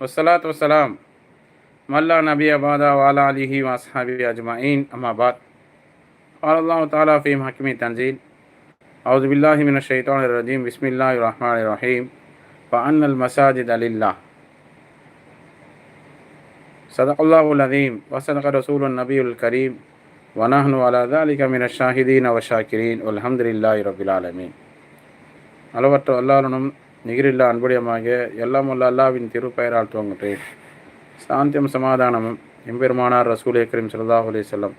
والصلاة والسلام من لا نبي بعد وعلى آله وأصحابه أجمعين أما بعد قال الله تعالى في محكم تنزيل أعوذ بالله من الشيطان الرجيم بسم الله الرحمن الرحيم فأن المساجد لله صدق الله العظيم وصدق رسول النبي الكريم ونحن على ذلك من الشاهدين والشاكرين والحمد لله رب العالمين அளவற்ற அல்லாஹ்வினும் நிகரில்லா அன்புடையமாக எல்லாம் உள்ள அல்லாவின் திருப்பெயரால் துவங்குகிறேன். சாந்தியம் சமாதானமும் எம்பெருமானார் ரசூலே கரீம் ஸல்லல்லாஹு அலைஹி செல்லம்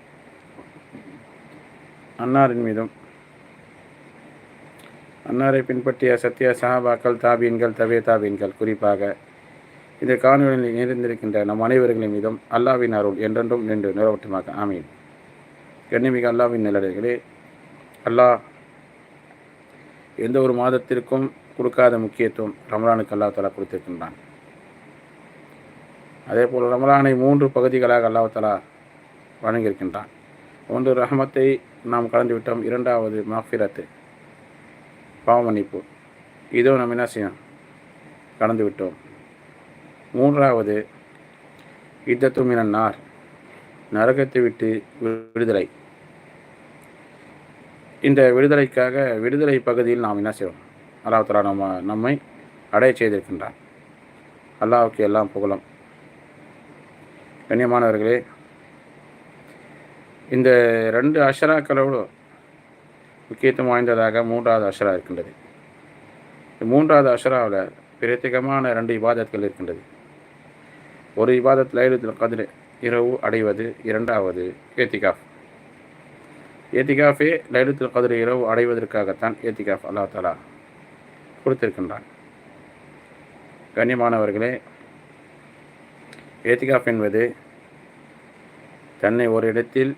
அன்னாரின் மீதும். அன்னாரை பின்பற்றிய சத்திய சஹாபாக்கள் தாபீன்கள் தவே தாபீன்கள் குறிப்பாக இந்த காணொலியில் நிறைந்திருக்கின்ற நம் அனைவர்களின் மீதும் அல்லாவின் அருள் என்றென்றும் நின்று நிறவட்டமாக ஆமீன். கண்ணிமிக அல்லாவின் நிலடைகளே அல்லாஹ் எந்த ஒரு மாதத்திற்கும் கொடுக்காத முக்கியத்துவம் ரமலானுக்கு அல்லாஹாலா கொடுத்திருக்கின்றான். அதே போல் ரமலானை மூன்று பகுதிகளாக அல்லாஹாலா வழங்கியிருக்கின்றான். ஒன்று ரஹமத்தை நாம் கலந்து விட்டோம். இரண்டாவது மாஃபிரத்து பாவமன்னிப்பு இதோ நம்ம என்ன செய்யும் கடந்து விட்டோம். மூன்றாவது இத்தத்து மினன்னார் நரகத்தை விட்டு விடுதலை. இந்த விடுதலைக்காக விடுதலை பகுதியில் நாம் என்ன செய்வோம் அல்லாஹ் தலா நம்ம நம்மை அடைய செய்திருக்கின்றார் அல்லாஹுக்கு எல்லாம் புகழும். கண்ணியமானவர்களே இந்த ரெண்டு அஷராக்களோடு முக்கியத்துவம் வாய்ந்ததாக மூன்றாவது அஷரா இருக்கின்றது. மூன்றாவது அஷராவில் பிரத்யேகமான ரெண்டு இபாதத்கள் இருக்கின்றது. ஒரு இபாதத் லைலத்தில் கதிர் இரவு அடைவது இரண்டாவது ஏத்திகாஃப். ஏத்திகாஃபே லைலத்தில் கதிர் இரவு அடைவதற்காகத்தான் ஏத்திகாஃப் அல்லா தலா கொடுத்திருக்கின்றான் கண்ணியமானவர்களே ஏத்திகாஃப் என்பது தன்னை ஒரு இடத்தில்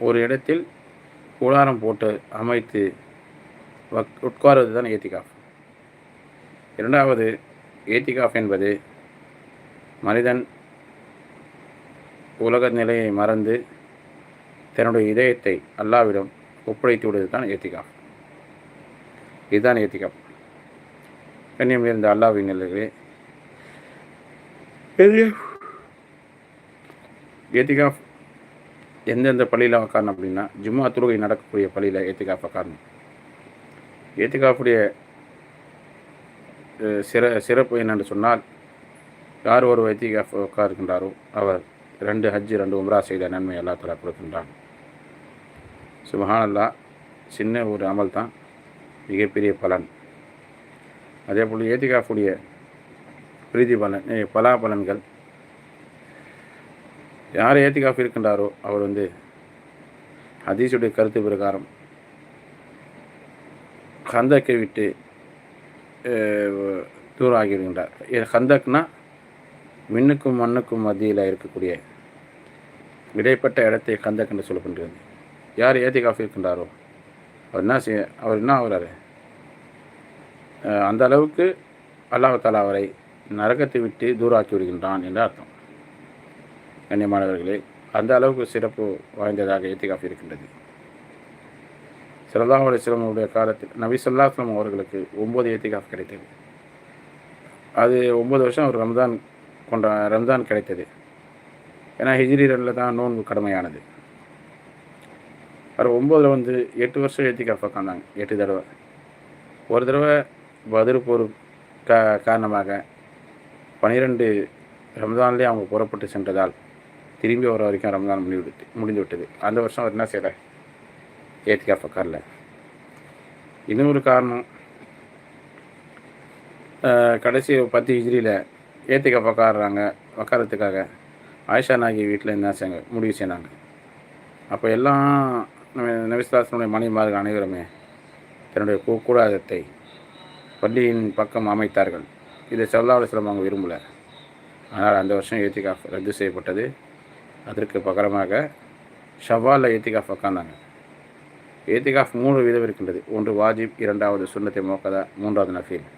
ஒரு இடத்தில் கூடாரம் போட்டு அமைத்து வக் உட்காருவது தான் ஏத்திகாஃப் இரண்டாவது ஏத்திகாஃப் என்பது மனிதன் உலக நிலையை மறந்து தன்னுடைய இதயத்தை அல்லாவிடம் ஒப்படைத்து விடுவது தான் ஏத்திகாஃப் இதுதான் ஏத்திகாஃப் கண்ணியம் இருந்த அல்லாவின் நிலைகளே. ஏத்திகாஃப் எந்தெந்த பள்ளியில் உக்காரணும் அப்படின்னா ஜும்மா தொழுகை நடக்கக்கூடிய பள்ளியில் ஏத்திகாஃப் உக்காரணும். ஏத்திகாஃபுடைய சிற சிறப்பு என்னென்று சொன்னால் யார் ஒரு ஏத்திகாஃப் உட்காருக்கின்றாரோ அவர் ரெண்டு ஹஜ்ஜு ரெண்டு உம்ரா செய்த நன்மை அல்லா தலா கொடுக்கின்றான். சுபஹானல்லா சின்ன ஒரு அமல் தான் மிகப்பெரிய பலன். அதே போல் ஏத்திகாஃபுடைய பிரீதி பலன் பலா பலன்கள் யார் ஏத்திகாஃப் இருக்கின்றாரோ அவர் வந்து ஹதீஸுடைய கருத்து பிரகாரம் கந்தக்கை விட்டு தூரம் ஆகிவிடுகின்றார் கந்தக்னா மின்னுக்கும் மண்ணுக்கும் மத்தியில் இருக்கக்கூடிய இடைப்பட்ட இடத்தை கந்தக் என்று சொல்லப்படுகிறது. யார் ஏத்திகாஃப் இருக்கின்றாரோ அவர் என்ன செய்ய அவர் என்ன ஆகிறாரு? அந்த அளவுக்கு அல்லாஹாலா அவரை நரகத்தை விட்டு தூராக்கி விடுகின்றான் என்று அர்த்தம். கண்ணியமானவர்களே அந்த அளவுக்கு சிறப்பு வாய்ந்ததாக ஏத்திகாஃப் இருக்கின்றது. சல்லாஹ் அலிஸ்லாமுடைய காலத்தில் நபி சொல்லாஸ்லாம் அவர்களுக்கு ஒம்பது ஏத்திகாஃப் கிடைத்தது. அது ஒம்பது வருஷம் அவர் ரம்ஜான் கொண்ட ரம்ஜான் கிடைத்தது. ஏன்னா ஹிஜ்ரி ரெண்டில் தான் நோன்பு கடமையானது. அவர் ஒம்போதில் வந்து எட்டு வருஷம் ஏத்திகாஃப் உட்காந்தாங்க எட்டு தடவை. ஒரு தடவை பதில் போர் கா காரணமாக பனிரெண்டு ரம்ஜான்லேயே அவங்க புறப்பட்டு சென்றதால் திரும்பி வர வரைக்கும் ரம்ஜான் முடிவு முடிந்து விட்டது. அந்த வருஷம் அவர் என்ன செய்யலை? ஏத்திகாஃப் உட்காரல இன்னொரு காரணம் கடைசி பத்து ஹிஜ்ரியில் ஏத்திகாஃப் உட்காடுறாங்க உட்காரத்துக்காக ஆயிஷா நாகி வீட்டில் என்ன செய்ய முடிவு செய்யினாங்க அப்போ எல்லாம் நம்ம நபிஸ்லாசனுடைய மனைவிமார்கள் அனைவருமே தன்னுடைய கூடாதத்தை பள்ளியின் பக்கம் அமைத்தார்கள். இதை செல்லாவில் சிலம் அவங்க விரும்பலை. ஆனால் அந்த வருஷம் ஏத்திகாஃப் ரத்து செய்யப்பட்டது. அதற்கு பகரமாக ஷவாலில் ஏத்திகாஃப் உக்காந்தாங்க ஏத்திகாஃப் மூணு விதம் இருக்கின்றது. ஒன்று வாஜிப் இரண்டாவது சுண்ணத்தை மோக்கதா மூன்றாவது நஃபீல்.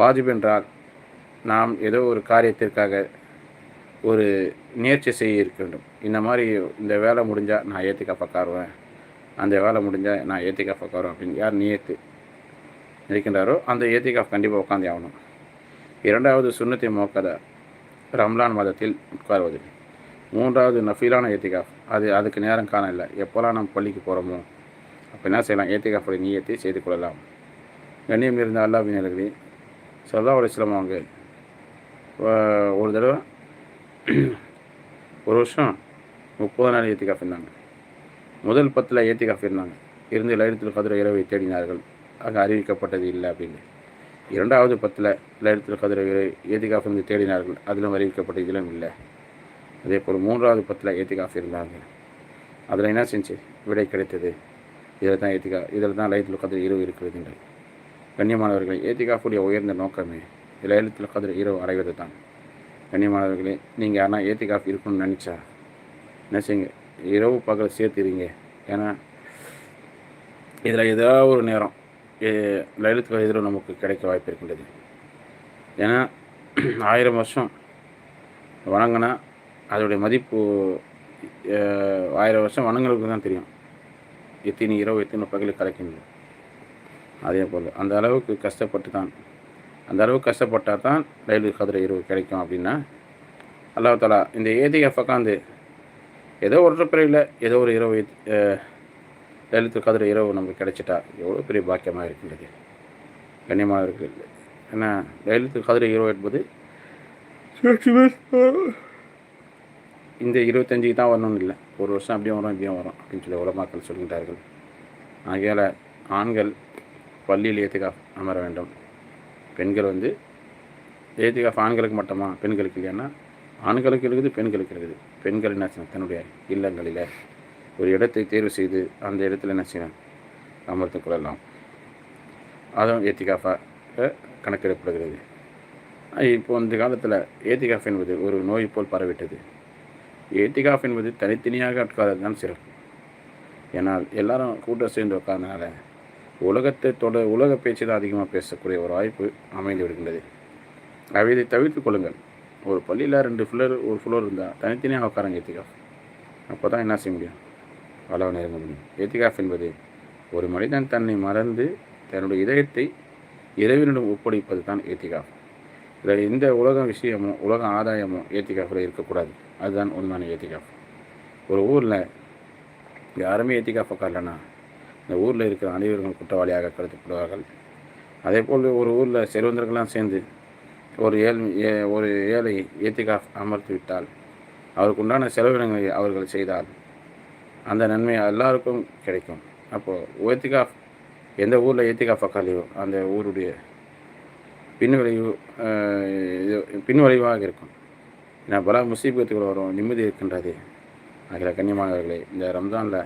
வாஜிப் என்றால் நாம் ஏதோ ஒரு காரியத்திற்காக ஒரு நேர்ச்சி செய்ய இருக்க வேண்டும் இந்த மாதிரி இந்த வேலை முடிஞ்சால் நான் ஏத்திகாஃப் உக்காருவேன் அந்த வேலை முடிஞ்சால் நான் ஏத்திகாஃப் உட்காரும் அப்படின்னு யார் நியத்து இருக்கின்றாரோ அந்த ஏத்திகாஃப் கண்டிப்பாக உட்காந்து ஆகணும். இரண்டாவது சுண்ணத்தை மோக்கத ரம்லான் மாதத்தில் உட்காருவது. மூன்றாவது நஃபீலான ஏத்திகாஃப் அது அதுக்கு நேரம் காண இல்லை. எப்போல்லாம் நம்ம பள்ளிக்கு போகிறோமோ அப்போ என்ன செய்யலாம்? ஏத்திகாஃபுடைய நீயத்தை செய்து கொள்ளலாம். கண்ணியம் இருந்த அல்லாவின் எழுதி சல்லா அலிஸ்லாம் அவங்க ஒரு தடவை ஒரு வருஷம் முப்பது நாள் ஏத்திகாஃப் இருந்தாங்க. முதல் பத்தில் ஏத்திகாஃப் இருந்தாங்க இருந்து லைலத்தில் கதிர இரவை தேடினார்கள். அங்கே அறிவிக்கப்பட்டது இல்லை அப்படின்னு. இரண்டாவது பத்தில் லைலத்தில் கதிர இரவை ஏத்திகாஃப் இருந்து தேடினார்கள். அதிலும் அறிவிக்கப்பட்ட இதிலும் இல்லை. அதே போல் மூன்றாவது பத்தில் ஏத்திகாஃப் இருந்தாங்க அதில் என்ன செஞ்சு? விடை கிடைத்தது. இதில் தான் ஏத்திகா இதில் தான் லைலத்தில் கதிர இரவு இருக்கிறது என்று. கண்ணியமானவர்களை ஏத்திகாஃபுடைய உயர்ந்த நோக்கமே லைலத்தில் கதிர இரவு அடைவது தான் கண்ணியமானவர்களே நீங்கள் யாருனா ஏத்திகாஃப் இருக்கணும்னு நினச்சா என்ன செய்யுங்க இரவு பகல் சேர்த்துறீங்க ஏன்னா இதில் ஏதாவது ஒரு நேரம் லைலத்துக்கு எதிரும் நமக்கு கிடைக்க வாய்ப்பு இருக்கின்றது. ஏன்னா ஆயிரம் வருஷம் வணங்கினா அதோடைய மதிப்பு ஆயிரம் வருஷம் வணங்களுக்கு தான் தெரியும். எத்தனை இரவு எத்தனை பகல் கிடைக்கின்றது. அதே போல் அந்த அளவுக்கு கஷ்டப்பட்டு தான் அந்த அளவுக்கு கஷ்டப்பட்டால் தான் லைலு கதிரை இரவு கிடைக்கும் அப்படின்னா அல்லாஹ் தாலா இந்த ஏதிகை உட்காந்து ஏதோ ஒரு பிறவியில் ஏதோ ஒரு இரவு லலித் கதிர இரவு நமக்கு கிடைச்சிட்டா எவ்வளோ பெரிய பாக்கியமாக இருக்கின்றது? கண்ணியமாக இருக்கிறது ஏன்னா லலித் கதிர இரவு என்பது இந்த இருபத்தஞ்சுக்கு தான் வரணும்னு இல்லை. ஒரு வருஷம் அப்படியே வரும் இப்படியும் வரும் அப்படின்னு சொல்லி உலமாக்கள் சொல்கின்றார்கள். ஆகையால் ஆண்கள் பள்ளியில் ஏத்துக்காஃப் அமர வேண்டும். பெண்கள் வந்து ஏத்துக்காஃப் ஆண்களுக்கு மட்டுமா பெண்களுக்கு இல்லைன்னா ஆண்களுக்கு இருக்குது பெண்களுக்கு இருக்குது. பெண்கள் என்ன செய்யணும்? தன்னுடைய இல்லங்களில் ஒரு இடத்தை தேர்வு செய்து அந்த இடத்துல என்ன செய்யணும்? அமர்த்து கொள்ளலாம். அதுவும் ஏத்திகாஃபாக கணக்கிடப்படுகிறது. இப்போ இந்த காலத்தில் ஏத்திகாஃப் என்பது ஒரு நோய் போல் பரவிட்டது. ஏத்திகாஃப் என்பது தனித்தனியாக உட்கார்றது தான் சிறப்பு. ஏன்னால் எல்லாரும் கூட்டம் சேர்ந்து உட்கார்ந்தனால உலகத்தை தொட உலக பேச்சு தான் அதிகமாக பேசக்கூடிய ஒரு வாய்ப்பு அமைந்து விடுகின்றது. அவை இதை தவிர்த்து கொள்ளுங்கள். ஒரு பள்ளியில் ரெண்டு ஃப்ளோர் ஒரு ஃப்ளோர் இருந்தால் தனித்தனியாக உட்காருங்க ஏத்திகாஃப் அப்போ தான் என்ன செய்ய முடியும்? அளவு நெருங்க முடியும். ஏத்திகாஃப் என்பது ஒரு மனிதன் தன்னை மறந்து தன்னுடைய இதயத்தை இறைவனிடம் ஒப்படைப்பது தான் ஏத்திகாஃப் இதில் எந்த உலக விஷயமோ உலக ஆதாயமோ ஏத்திகாஃபில் இருக்கக்கூடாது. அதுதான் உண்மையான ஏத்திகாஃப் ஒரு ஊரில் யாருமே ஏத்திகாஃப் உட்காரலன்னா இந்த ஊரில் இருக்கிற அனைவரும் குற்றவாளியாக கருதப்படுவார்கள். அதே போல் ஒரு ஊரில் செல்வந்தர்கள்லாம் சேர்ந்து ஒரு ஏழ் ஏ- ஒரு ஏழை ஏத்திகாஃப் அமர்த்துவிட்டால் அவருக்கு உண்டான செலவினங்களை அவர்கள் செய்தால் அந்த நன்மை எல்லாருக்கும் கிடைக்கும். அப்போது ஏத்திகாஃப் எந்த ஊரில் ஏத்திகாஃப் அக்காலையோ அந்த ஊருடைய பின்விளைவு இது பின்விளைவாக இருக்கும். ஏன்னா பல முசீபத்துகள் வரும் நிம்மதி இருக்கின்றது. அகில கண்ணியமானவர்களே இந்த ரம்ஜானில்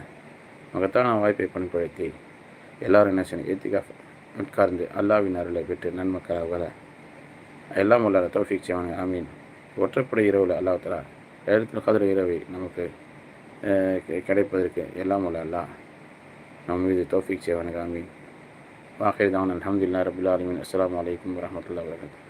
மகத்தான வாய்ப்பை பயன்படுத்தி எல்லாரும் என்ன செய்யணும்? ஏத்திகாஃப் உட்கார்ந்து அல்லாவின் அருளை பெற்று நன்மக்கள் எல்லாம் உள்ள தௌஃபிக் செய்வாங்க ஆமீன். ஒற்றைப்படை இரவில் அல்லாஹ் தலா எழுத்துல கதிர இரவை நமக்கு கிடைப்பதற்கு எல்லாம் உள்ள அல்லாஹ் நம் மீது தௌஃபிக் செய்வானுங்க. ஆமீன். வாஹிர் தான் அலமதுல்லா ரபுல்லா அலமின் அஸ்லாம் வலைக்கம் வரமத்துல வரகத்து